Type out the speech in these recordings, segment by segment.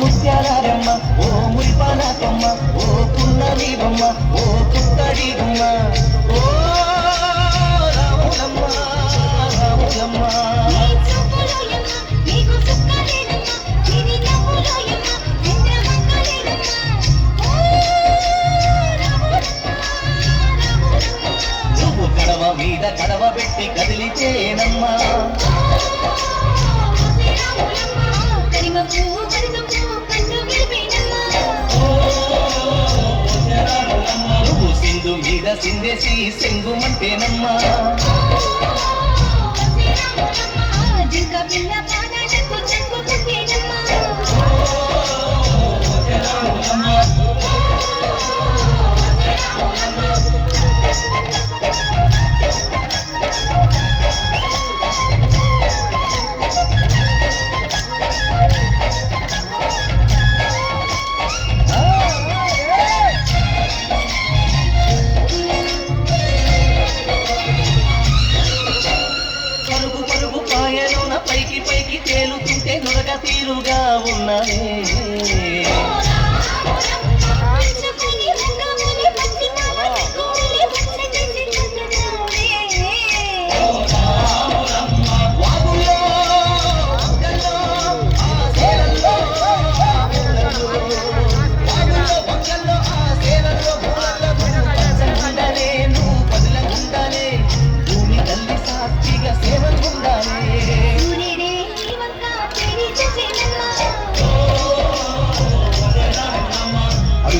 ముత్యాలమ్మ ఓ మురిపాలకమ్మ ఓ పున్నమి బొమ్మ ఓ కుక్కడి బొమ్మ ఓ రాములమ్మ రాములమ్మ. నువ్వు కడవ మీద కడవ పెట్టి కదిలిచేనమ్మా. కరిమ పువ్వు కరిమ పువ్వు మీద సిందేసి సెంగుమంటేనమ్మా. తీరుగా ఉన్నవే.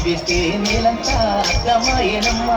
చదివితే నేనంతా అర్థమాయనమ్మా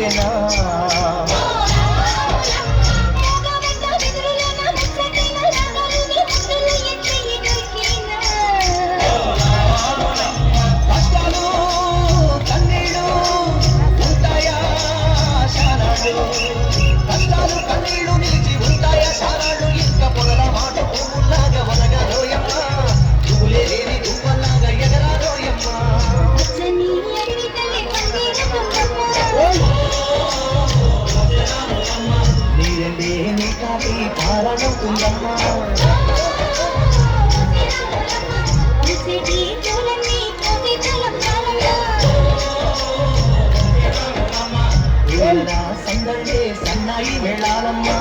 enough. కారణముందమ్మా సందర్భే సన్నాయి వెళ్ళాలమ్మా